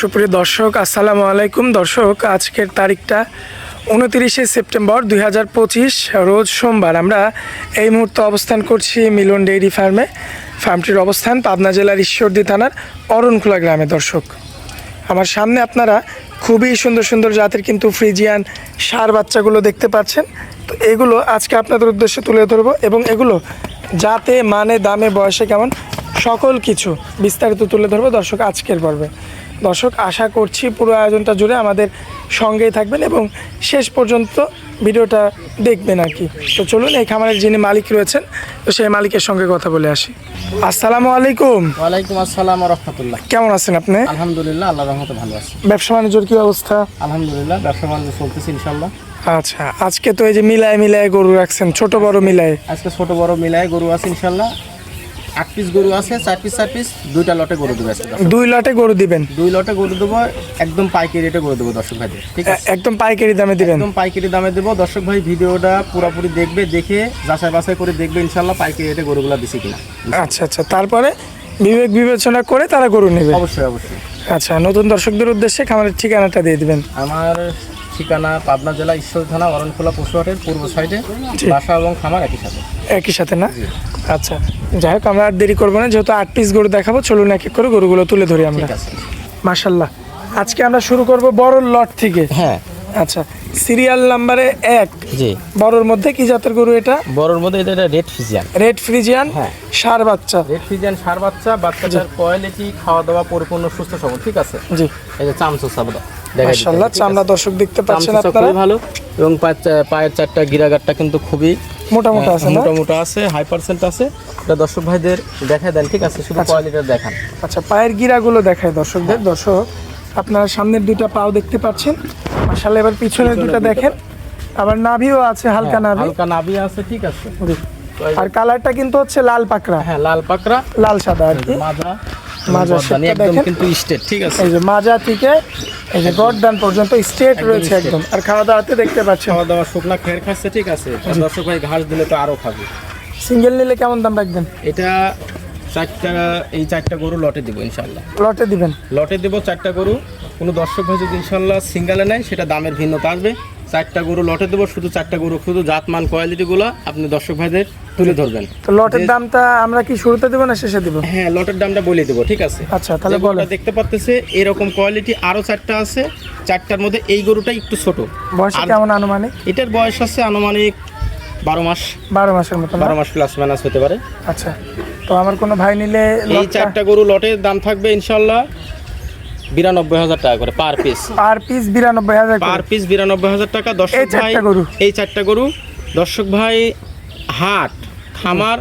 সুপ্রিয় দর্শক, আসসালামু আলাইকুম। দর্শক, আজকের তারিখটা উনতিরিশে সেপ্টেম্বর দুই হাজার পঁচিশ, রোজ সোমবার। আমরা এই মুহূর্তে অবস্থান করছি মিলন ডেইরি ফার্মে। ফার্মটির অবস্থান পাবনা জেলার ঈশ্বরদী থানার অরণখোলা গ্রামে। দর্শক, আমার সামনে আপনারা খুবই সুন্দর সুন্দর জাতের কিন্তু ফ্রিজিয়ান সার বাচ্চাগুলো দেখতে পাচ্ছেন। তো এগুলো আজকে আপনাদের উদ্দেশ্যে তুলে ধরবো এবং এগুলো জাতে মানে দামে, বয়সে কেমন সকল কিছু বিস্তারিত তুলে ধরবো দর্শক আজকের পর্বে। দর্শক আশা করছি পুরো আয়োজনটা জুড়ে আমাদের সঙ্গেই থাকবেন এবং শেষ পর্যন্ত ভিডিওটা দেখবেন আর কি। তো চলুন এই খামারের যিনি মালিক রয়েছেন তো সেই মালিকের সঙ্গে কথা বলে আসি। আসসালামু আলাইকুম। ওয়ালাইকুম আসসালাম রহমতুল্লাহ। কেমন আছেন আপনি? আলহামদুলিল্লাহ আল্লাহ রহমতে ভালো আছি। ব্যবসা বাণিজ্যর কি অবস্থা? আলহামদুলিল্লাহ ব্যবসা বাণিজ্য চলতেছে ইনশাল্লাহ আচ্ছা আজকে তো এই যে মিলায় মিলায় গরু রাখছেন ছোট বড় মিলায়। আজকে ছোট বড় মিলায় গরু আছে ইনশাল্লাহ আট পিস গরু আছে চার পিস চার পিস দুইটা লটে গরু দেবো দুই লটে গরু দিবেন? দুই লটে গরু দেবো একদম পাইকারি রেটে গরু দেবো দর্শক ভাইদের ঠিক আছে? একদম পাইকারি দামে দিবেন? একদম পাইকারি দামে দেবো। দর্শক ভাই ভিডিওটা পুরোপুরি দেখবে দেখে যাচাই বাছাই করে দেখবে ইনশাল্লাহ পাইকারি রেটে গরুগুলো দিছি কিনা। আচ্ছা আচ্ছা। তারপরে বিবেক বিবেচনা করে তারা গরু নেবে? অবশ্যই অবশ্যই। আচ্ছা নতুন দর্শকদের উদ্দেশ্যে খামারের ঠিকানাটা দিয়ে দিবেন। আমার ঠিকানা পাবনা জেলা ঈশ্বর থানা অরণখোলা পশুহাটের পূর্ব সাইডে। বাসা এবং খামার একই সাথে। একই সাথে না? আচ্ছা যাই হোক আমরা আর দেরি করব না যেহেতু আট পিস গরু দেখাবো চলুন এক এক করে গরুগুলো তুলে ধরি আমরা। মাশাল্লাহ। আজকে আমরা শুরু করব বড় লট থেকে। হ্যাঁ। আচ্ছা সিরিয়াল নাম্বারে এক। জি। বড়র মধ্যে কি জাতের গরু এটা? বড়র মধ্যে এটা এটা রেড ফ্রিজিয়ান রেড ফ্রিজিয়ান হ্যাঁ। সার বাচ্চা। রেড ফ্রিজিয়ান সার বাচ্চা বাচ্চাটার কোয়ালিটি খাওয়া দাওয়া পরিপূর্ণ সুস্থ সবল ঠিক আছে? জি। এই যে চামচা সাবদা মাশাল্লাহ চামড়া দর্শক দেখতে পাচ্ছেন আপনারা। ভালো এবং পায়ের চারটা গিরাগারটা কিন্তু খুবই মোটা মোটা আছে আছে হাই পার্সেন্ট আছে। এটা দর্শক ভাইদের দেখা দেন ঠিক আছে? শুধু কোয়ালিটিটা দেখান। আচ্ছা পায়ের গিরাগুলো দেখায় দর্শকদের। দর্শক আপনারা সামনের দুইটা পাও দেখতে পাচ্ছেন। মাশাল্লাহ এবার পিছনের দুটো দেখেন। আবার নাভিও আছে হালকা নাভি। হালকা নাভি আছে ঠিক আছে। আর কালারটা কিন্তু হচ্ছে লাল পাকড়া। হ্যাঁ লাল পাকড়া। লাল সাদা আর কি। মাজা মাজা বর্দানি শেপটা একদম কিন্তু স্টেট ঠিক আছে। এই যে মাজা থেকে এই যে গরদান পর্যন্ত স্ট্রেট রয়েছে একদম। আর খাওয়া দাওয়াতে দেখতে পাচ্ছেন। খাওয়া দাওয়া শুকনা খের খাচ্ছে ঠিক আছে। দর্শক ভাই ঘাস দিলে তো আরও খাবে। সিঙ্গেল নিলে কেমন দাম রাখবেন? এটা চারটা এই চারটা গরু লটে দিব ইনশাল্লাহ লটে দিবেন? লটে দেবো চারটা গরু। কোনো দর্শক ভাই যদি ইনশাল্লাহ সিঙ্গেলে নেয় সেটা দামের ভিন্নতা আসবে। চারটা গরু লটে দেবো শুধু চারটা গরু শুধু জাতমান কোয়ালিটিগুলো আপনি দর্শক ভাইদের তুলে ধরবেন। তো লটের দামটা আমরা কি শুরুতে দেবো না শেষে দিব? হ্যাঁ লটের দামটা বলে দেবো ঠিক আছে? আচ্ছা তাহলে বলেন। দেখতে পাচ্তেছে এরকম কোয়ালিটি আরও চারটা আছে চারটার মধ্যে এই গরুটা একটু ছোট। বয়সে কেমন আনুমানিক? এটার বয়স আছে আনুমানিক বারো মাস। বারো মাসের মতো বারো মাস প্লাস মাইনাস হতে পারে। আচ্ছা তো আমার কোনো ভাই নিলে এই চারটা গরু লটের দাম থাকবে ইনশাল্লাহ বিরানব্বই হাজার টাকা করে পার পিস পার পিস বিরানব্বই হাজার পার পিস বিরানব্বই হাজার টাকা। দর্শক ভাই? এই চারটা গরু দর্শক ভাই হাট খামার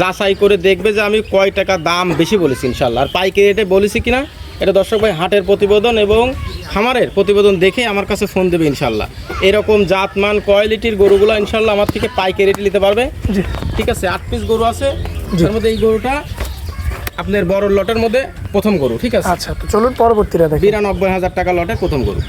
যাচাই করে দেখবে যে আমি কয় টাকা দাম বেশি বলেছি ইনশাল্লাহ আর পাইকারি রেটে বলেছি কিনা এটা দর্শক ভাই হাটের প্রতিবেদন এবং খামারের প্রতিবেদন দেখে আমার কাছে ফোন দেবে ইনশাল্লাহ এরকম জাতমান কোয়ালিটির গরুগুলো ইনশাল্লাহ আমার থেকে পাইকারি রেটে নিতে পারবে। ঠিক আছে আট পিস গরু আছে। তার মধ্যে এই গরুটা আপনার বড় লটের মধ্যে প্রথম গরু ঠিক আছে? আচ্ছা তো চলুন পরবর্তীটা দেখি। বিরানব্বই হাজার টাকা লটের প্রথম গরু।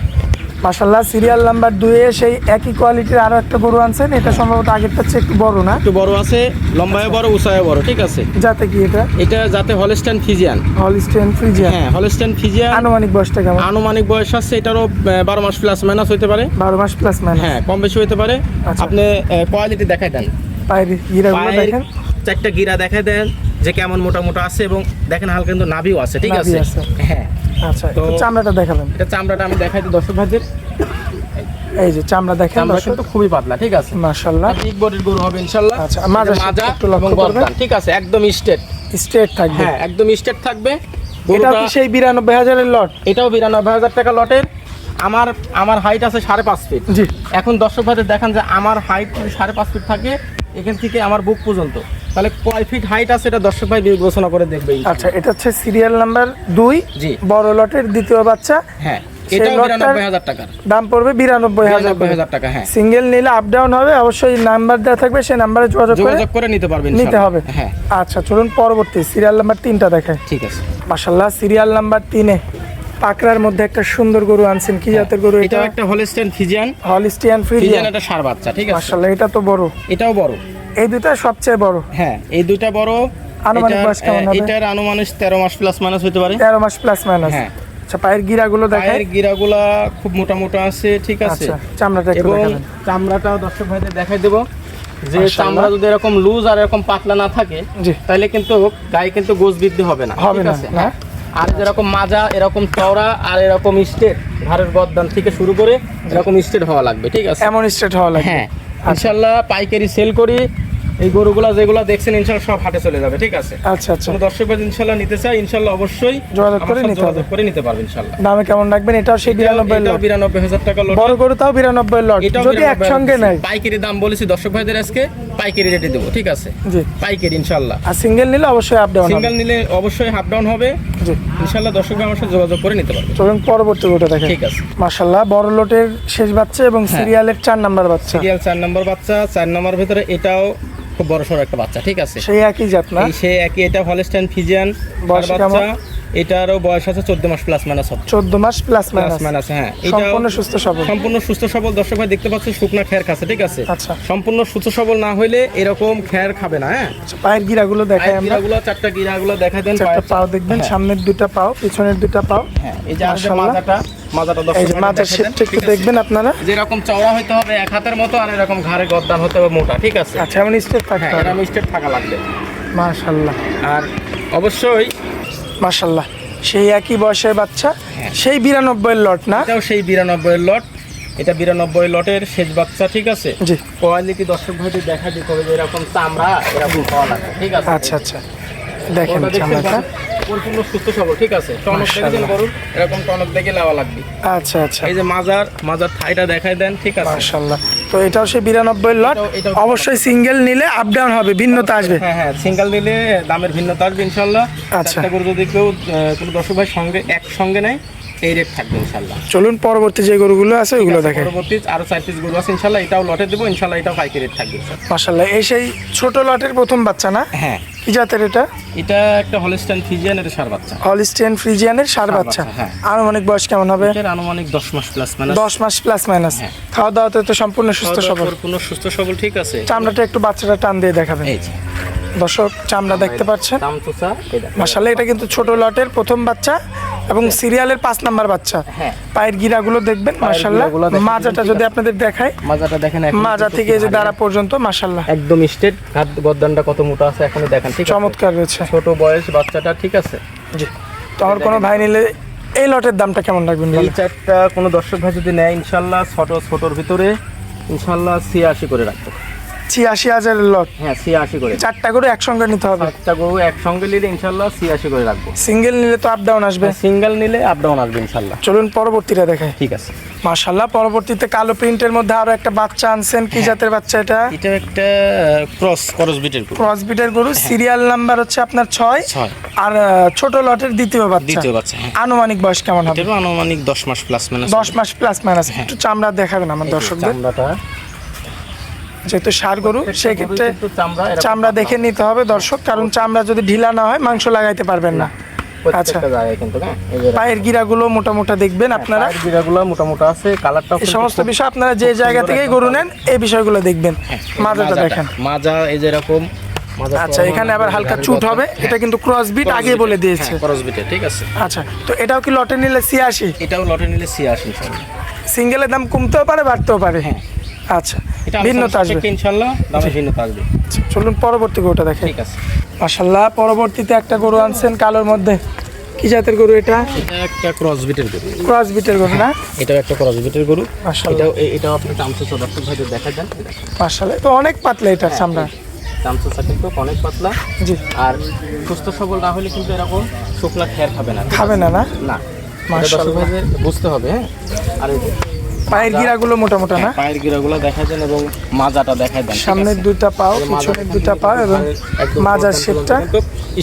মাসাল্লাহ সিরিয়াল নাম্বার দুয়ে সেই একই কোয়ালিটির আরও একটা গরু আনছেন। এটা সম্ভবত আগেরটা চেয়ে একটু বড় না? একটু বড় আছে লম্বায় বড় উঁচায় বড় ঠিক আছে? যাতে কি এটা? এটা যাতে হলস্টাইন ফিজিয়ান হলিস্টেন ফ্রিজিয়ান হ্যাঁ হলস্টাইন ফিজিয়ান আনুমানিক বয়সটা কেমন? আনুমানিক বয়স আছে এটারও বারো মাস প্লাস মাইনাস হতে পারে। বারো মাস প্লাস মাইনাস হ্যাঁ কম বেশি হতে পারে। আচ্ছা। আপনি কোয়ালিটি দেখাই দেন। পায়ের পায়ের দেখেন। চারটা গিরা দেখাই দেন। যে কেমন মোটা মোটা আছে এবং দেখেন হালকা কিন্তু নাভিও আছে ঠিক আছে। হ্যাঁ। আচ্ছা তো- চামড়াটা দেখাবেন। এটা চামড়াটা আমি দেখাই দিই দর্শক ভাইদের। এই যে চামড়া দেখেন চামড়া কিন্তু খুবই পাতলা ঠিক আছে? মাশাল্লাহ বিগ বডির গরু হবে ইনশাল্লাহ আচ্ছা, মাজা মাজা একটু লক্ষ্য করবেন। ঠিক আছে একদম স্টেট স্ট্রেট থাকবে। হ্যাঁ একদম স্টেট থাকবে। এটা কি সেই বিরানব্বই হাজারের লট এটাও বিরানব্বই হাজার টাকা লটের। আমার আমার হাইট আছে সাড়ে পাঁচ ফিট জি। এখন দর্শক ভাইদের দেখান যে আমার হাইট সাড়ে পাঁচ ফিট থাকে এখান থেকে আমার বুক পর্যন্ত। তাহলে কয় ফিট হাইট আছে এটা দর্শক ভাই বিবেচনা করে দেখবে আচ্ছা এটা হচ্ছে সিরিয়াল নাম্বার দুই জি। বড় লটের দ্বিতীয় বাচ্চা। হ্যাঁ দাম পড়বে বিরানব্বই হাজার টাকা হ্যাঁ। সিঙ্গেল নিলে আপ ডাউন হবে অবশ্যই নাম্বার দেওয়া থাকবে সেই নাম্বারে যোগাযোগ যোগাযোগ করে নিতে পারবেন নিতে হবে। হ্যাঁ। আচ্ছা চলুন পরবর্তী সিরিয়াল নাম্বার তিনটা দেখায় ঠিক আছে। মাসাল্লাহ সিরিয়াল নাম্বার তিনে। পাকড়ার মধ্যে একটা সুন্দর গরু আনছেন। কি জাতের গরু এটা? একটা হলস্টেন ফিজিয়ান হলিস্টিয়ান ফিজিয়ান একটা সার বাচ্চা ঠিক আছে? মাসাল্লাহ এটা তো বড়। এটাও বড়। এই দুটা সবচেয়ে বড়। হ্যাঁ এই দুইটা বড়। আনুমানিক বয়স কেমন হবে? এটার আনুমানিক তেরো মাস প্লাস মাইনাস হতে পারে। তেরো মাস প্লাস মাইনাস হ্যাঁ। আচ্ছা পায়ের গিরাগুলো দেখায় পায়ের গিরাগুলা খুব মোটা মোটা আছে ঠিক আছে। আচ্ছা চামড়াটা একটু এবং দেখাবেন। চামড়াটাও দর্শক ভাইদের দেখাই দেবো। যে চামড়া যদি এরকম লুজ আর এরকম পাতলা না থাকে তাহলে কিন্তু গায়ে কিন্তু গোজ বৃদ্ধি হবে না ঠিক আছে? হ্যাঁ। আর যেরকম মাজা এরকম চওড়া আর এরকম স্টেট ঘাড়ের গদ্দান থেকে শুরু করে এরকম স্টেট হওয়া লাগবে ঠিক আছে? এমন স্টেট হওয়া লাগবে। হ্যাঁ ইনশাল্লাহ পাইকারি সেল করি এই গরুগুলা যেগুলো দেখছেন ইনশাল্লাহ সব হাটে চলে যাবে ঠিক আছে? আচ্ছা আচ্ছা। দর্শক ভাই ইনশাল্লাহ নিতে চাই ইনশাল্লাহ অবশ্যই যোগাযোগ করে নিতে হবে। করে নিতে পারবে ইনশাল্লাহ। দামে কেমন রাখবেন? এটাও সেই বিরানব্বই লট। বিরানব্বই হাজার টাকা লট। বড় গরু তাও বিরানব্বই লট। যদি 92 একসঙ্গে নেয়। পাইকারি দাম বলেছি দর্শক ভাইদের আজকে পাইকারি রেটে দেবো ঠিক আছে? জি। পাইকারি ইনশাল্লাহ। আর সিঙ্গেল নিলে অবশ্যই আপ ডাউন সিঙ্গেল নিলে অবশ্যই হাফ ডাউন হবে। জি। ইনশাল্লাহ দর্শক ভাই আমার সাথে যোগাযোগ করে নিতে পারবে। চলুন পরবর্তী গোটা দেখেন ঠিক আছে। মাশাল্লাহ বড় লটের শেষ বাচ্চা এবং সিরিয়ালের চার নাম্বার বাচ্চা। সিরিয়াল চার নম্বর বাচ্চা চার নম্বর ভিতরে এটাও খুব বড় সড়ো একটা বাচ্চা ঠিক আছে সেই একই জাত না সেই সে একই এটা হলস্টাইন ফিজিয়ান বাচ্চা? এটারও বয়স আছে চোদ্দ মাস প্লাস মাইনাস হবে। চোদ্দ মাস প্লাস মাইনাস মাইনাস হ্যাঁ। এটাও সম্পূর্ণ সুস্থ সবল। সম্পূর্ণ সুস্থ সবল। দর্শক ভাই দেখতে পাচ্ছেন শুকনা খ্যার খাচ্ছে ঠিক আছে? আচ্ছা। সম্পূর্ণ সুস্থ সবল না হইলে এরকম খ্যার খাবে না হ্যাঁ? আচ্ছা, পায়ের গিরাগুলো দেখাই আমরা। গিরাগুলো চারটা গিরাগুলো দেখা দেন চারটা পাও দেখবেন হ্যাঁ। সামনের দুটা পাও পিছনের দুটা পাও। হ্যাঁ এই যে আর মাশাআল্লাহ। মাজাটা মাজাটা দর্শক মাথার শেপটা একটু দেখবেন আপনারা। যেরকম চওড়া হতে হবে এক হাতের মতো আর এরকম ঘাড়ে গদ্দান হতে হবে মোটা ঠিক আছে? আচ্ছা এমন স্টেপ থাকতে হ্যাঁ এরকম স্টেপ থাকা লাগবে। মাশাল্লাহ আর অবশ্যই মাশাল্লাহ সেই একই বয়সের বাচ্চা হ্যাঁ। সেই বিরানব্বই লট না? এটাও সেই বিরানব্বই লট। এটা বিরানব্বই লটের শেষ বাচ্চা ঠিক আছে? জি। কোয়ালিটি দর্শক ভাইদের দেখা দিতে হবে যে এরকম চামড়া এরকম হওয়া লাগে ঠিক আছে? আচ্ছা আচ্ছা। দেখেন চামড়াটা। পরিপূর্ণ সুস্থ সবল ঠিক আছে? টনক মাশাআল্লাহ। গরুর এরকম টনক দেখে নেওয়া লাগবে। আচ্ছা আচ্ছা। এই যে মাজার মাজার থাইটা দেখাই দেন ঠিক আছে? মাশাল্লাহ তো এটাও সেই বিরানব্বই লট অবশ্যই সিঙ্গেল নিলে আপ ডাউন হবে ভিন্নতা আসবে। হ্যাঁ হ্যাঁ সিঙ্গেল নিলে দামের ভিন্নতা আসবে ইনশাল্লাহ। আচ্ছা। যদি কেউ কোনো দর্শক ভাই সঙ্গে একসঙ্গে নেয় এই রেট থাকবে ইনশাল্লাহ। চলুন পরবর্তী যে গরুগুলো আছে ওইগুলো দেখেন। পরবর্তী আরও চার পিস গরু আছে ইনশাল্লাহ এটাও লটে দেবো ইনশাল্লাহ এটাও পাইকারি রেট থাকবে মাশাল্লাহ এই সেই ছোট লটের প্রথম বাচ্চা না? হ্যাঁ। কি জাতের এটা? এটা একটা হলস্টাইন ফিজিয়ান এটা সার বাচ্চা। হলিস্টিয়ান ফ্রিজিয়ানের সার বাচ্চা। হ্যাঁ। আনুমানিক বয়স কেমন হবে? এটার আনুমানিক দশ মাস প্লাস মানে দশ মাস প্লাস মাইনাস হ্যাঁ। খাওয়া দাওয়াতে তো সম্পূর্ণ সুস্থ সবল। কোনো সুস্থ সবল ঠিক আছে। চামড়াটা একটু বাচ্চাটা টান দিয়ে দেখাবেন। এই যে। দর্শক চামড়া দেখতে পাচ্ছেন? মাসাল্লাহ এটা কিন্তু ছোট লটের প্রথম বাচ্চা। এবং সিরিয়ালের পাঁচ নাম্বার বাচ্চা। হ্যাঁ। পায়ের গিরাগুলো দেখবেন দেখেন, মাজাটা যদি আপনাদের দেখায় মাজাটা দেখেন মাজা থেকে যে দাঁড়া পর্যন্ত মাসাল্লাহ একদম স্টেট হাত গদ্দানটা কত মোটা আছে এখনই দেখেন ঠিক চমৎকার রয়েছে। ছোট বয়স বাচ্চাটা ঠিক আছে? জি। তো আমার কোনো ভাই নিলে এই লটের দামটা কেমন রাখবেন এই চারটা কোনো দর্শক ভাই যদি নেয় ইনশাল্লাহ ছোট ছোটর ভিতরে ইনশাল্লাহ ছিয়াশি করে রাখব। ছিয়াশি হাজারের লট হ্যাঁ ছিয়াশি করে। চারটা করে একসঙ্গে নিতে হবে। চারটা গরু একসঙ্গে নিলে ইনশাল্লাহ ছিয়াশি করে রাখব। সিঙ্গেল নিলে তো আপ ডাউন আসবে। সিঙ্গেল নিলে আপ ডাউন আসবে ইনশাল্লাহ। চলুন পরবর্তীটা দেখায় ঠিক আছে। মাশাল্লাহ পরবর্তীতে কালো প্রিন্টের মধ্যে আরও একটা বাচ্চা আনছেন। হ্যাঁ। কি জাতের বাচ্চা এটা? এটা একটা ক্রস ক্রস বিটের গরু। ক্রস বিটের গরু। সিরিয়াল নাম্বার হচ্ছে আপনার ছয়। ছয়। আর ছোট লটের দ্বিতীয় বাচ্চা। দ্বিতীয় বাচ্চা হ্যাঁ। আনুমানিক বয়স কেমন হবে? এটারও আনুমানিক দশ মাস প্লাস মানে দশ মাস প্লাস মাইনাস একটু চামড়া দেখাবেন আমার দর্শকদের। চামড়াটা। যেহেতু সার গরু সেক্ষেত্রে চামড়া দেখে নিতে হবে দর্শক কারণ চামড়া যদি ঢিলা না হয় মাংস লাগাইতে পারবেন না। আচ্ছা। হ্যাঁ? পায়ের গিরাগুলো মোটা মোটা দেখবেন আপনারা। গিরাগুলো মোটামুটি আছে কালারটাও এই সমস্ত বিষয় আপনারা যে জায়গা থেকেই গরু নেন এই বিষয়গুলো দেখবেন। হ্যাঁ, মাজাটা। দেখেন। মাজা এই যে আচ্ছা এখানে আবার হালকা চুট হবে। এটা কিন্তু ক্রস বিট আগে বলে দিয়েছে। ক্রস বিটে ঠিক আছে। আচ্ছা তো এটাও কি লটে নিলে ছিয়াশি? এটাও লটে নিলে ছিয়াশি সিঙ্গেলের দাম কমতেও পারে বাড়তেও পারে। হ্যাঁ। আচ্ছা। ভিন্নতা আসবে। ইনশাল্লাহ দামে ভিন্নতা আসবে। চলুন পরবর্তী গরুটা দেখেন। ঠিক আছে। মাশাল্লাহ পরবর্তীতে একটা গরু আনছেন কালোর মধ্যে। কি জাতের গরু এটা? এটা একটা ক্রস বিটের গরু। ক্রস বিটের গরু না? এটাও একটা ক্রস বিটের গরু। মাশাল্লাহ এটাও আপনি চামচা দর্শক ভাইদের দেখা যান। মাশাল্লাহ তো অনেক পাতলা এটা চামড়া। চামচা কিন্তু অনেক পাতলা। জি। আর সুস্থ সবল না হলে কিন্তু এরকম শুকলা খেয়ার খাবে না। খাবে না না? না। মাশাআল্লাহ। বুঝতে হবে হ্যাঁ। আর পায়ের গিরাগুলো মোটা মোটা না পায়ের গিরাগুলো দেখা দেন এবং মাজাটা দেখা দেন সামনের? দুইটা পাও পিছনের দুইটা পাও এবং মাজার শেপটা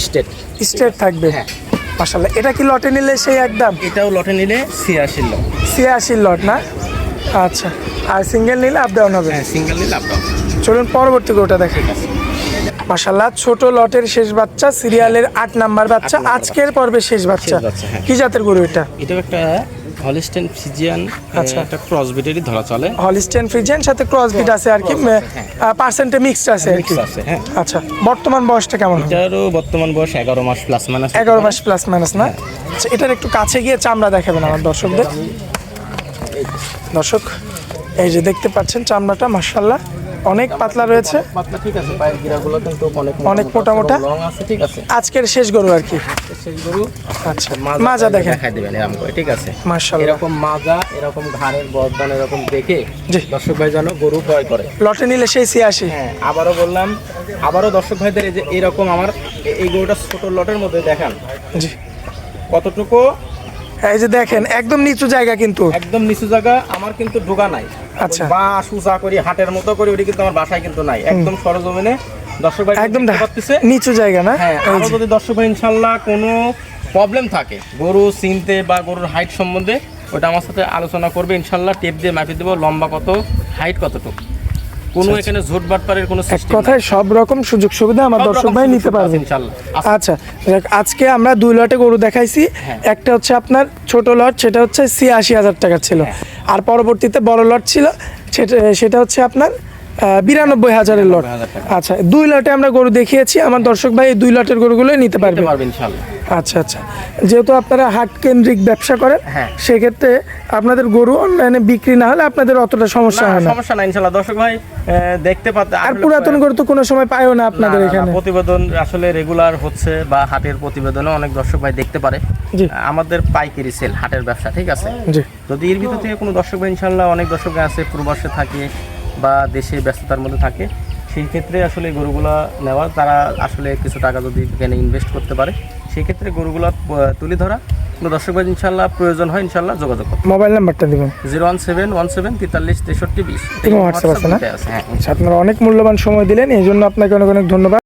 স্টেট স্ট্রেট থাকবে। হ্যাঁ। মাশাল্লাহ এটা কি লটে নিলে সেই একদম? এটাও লটে নিলে ছিয়াশি লট। ছিয়াশি লট না? আচ্ছা আর সিঙ্গেল নিলে আপ ডাউন হবে। হ্যাঁ সিঙ্গেল নিলে আপ ডাউন চলুন পরবর্তী গরুটা দেখে মাশাল্লাহ ছোট লটের শেষ বাচ্চা সিরিয়ালের আট নাম্বার বাচ্চা আজকের পর্বে শেষ বাচ্চা হ্যাঁ। কি জাতের গরু এটা? এটাও একটা হলিস্টেন ফিজিয়ান আচ্ছা। একটা ক্রস বিটেরই ধরা চলে। হলিস্টেন ফ্রিজেন সাথে ক্রসবিট আছে আর কি পার্সেন্টে মিক্সড আছে আর কি। আছে, হ্যাঁ। আচ্ছা বর্তমান বয়সটা কেমন এটারও বর্তমান বয়স এগারো মাস প্লাস মাইনাস এগারো মাস প্লাস মাইনাস না? আচ্ছা এটার একটু কাছে গিয়ে চামড়া দেখাবেন আমার দর্শকদের। দর্শক এই যে দেখতে পাচ্ছেন চামড়াটা মার্শাল্লাহ অনেক পাতলা রয়েছে। পাতলা ঠিক আছে পায়ের গিরাগুলো কিন্তু অনেক অনেক মোটা মোটা। লং আছে ঠিক আছে। আজকের শেষ গরু আর কি। সেই গরু আচ্ছা মাজা দেখেন। দেখাই দিবেন এরকম করে ঠিক আছে। মার্শাল্লাহ এরকম মাজা এরকম ঘাড়ের বর্ধন এরকম দেখে। দর্শক ভাই যেন গরু ক্রয় করে। লটে নিলে সেই ছিয়াশি। হ্যাঁ আবারও বললাম আবারও দর্শক ভাইদের এই যে এরকম আমার এই গরুটা ছোট লটের মধ্যে দেখান। জি। কতটুকু? এই যে দেখেন একদম নিচু জায়গা কিন্তু। একদম নিচু জায়গা আমার কিন্তু ডোগা নাই। আচ্ছা। বা সুজা করি হাটের মতো করি ওটি কিন্তু আমার বাসায় কিন্তু নাই। একদম সরজমিনে। দর্শক ভাই একদম নিচু জায়গা না? হ্যাঁ আরও যদি দর্শক ভাই ইনশাল্লাহ কোনো প্রবলেম থাকে গরু চিনতে বা গরুর হাইট সম্বন্ধে ওটা আমার সাথে আলোচনা করবে। ইনশাল্লাহ টেপ দিয়ে মাপি দেবো লম্বা কত হাইট কতটুকু। কোনো এখানে ঝোট বাটপারের কোনো আচ্ছা, এক কথায় সব রকম সুযোগ সুবিধা আমার দর্শক ভাই নিতে পারবে। ইনশাল্লাহ। আচ্ছা। দেখ, আজকে আমরা দুই লটে গরু দেখাইছি। হ্যাঁ। একটা হচ্ছে আপনার ছোট লট সেটা হচ্ছে ছিয়াশি হাজার টাকা ছিল। হ্যাঁ। আর পরবর্তীতে বড় লট ছিল সেটা সেটা হচ্ছে আপনার বিরানব্বই হাজারের লট আচ্ছা দুই লটে আমরা গরু দেখিয়েছি। আমার দর্শক ভাই দুই লটের গরুগুলোই নিতে পারবে। আচ্ছা আচ্ছা। যেহেতু আপনারা হাট কেন্দ্রিক ব্যবসা করেন হ্যাঁ। সেক্ষেত্রে আপনাদের গরু অনলাইনে বিক্রি না হলে আপনাদের অতটা সমস্যা হয় না। সমস্যা নাই ইনশাল্লাহ দর্শক ভাই দেখতে পাতে আর পুরাতন গরু তো কোনো সময় পায়ও না আপনাদের না, না, না, এখানে। প্রতিবেদন আসলে রেগুলার হচ্ছে বা হাটের প্রতিবেদনও অনেক দর্শক ভাই দেখতে পারে। আমাদের পাইকারি সেল হাটের ব্যবসা ঠিক আছে? যদি এর ভিতর থেকে কোনো দর্শক ভাই ইনশাল্লাহ অনেক দর্শক আছে প্রবাসে থাকে বা দেশে ব্যস্ততার মধ্যে থাকে সেই ক্ষেত্রে আসলে গরুগুলো নেওয়া তারা আসলে কিছু টাকা যদি এখানে ইনভেস্ট করতে পারে সেই ক্ষেত্রে গরুগুলো তুলে ধরা। কোনো দর্শক ভাই ইনশাল্লাহ প্রয়োজন হয় ইনশাল্লাহ যোগাযোগ করুন মোবাইল নাম্বারটা দিবেন? Zero one seven one seven তেতাল্লিশ তেষট্টি বিশ। এবং আছে না? হ্যাঁ। আচ্ছা আপনারা অনেক মূল্যবান সময় দিলেন এই জন্য আপনাকে অনেক অনেক ধন্যবাদ।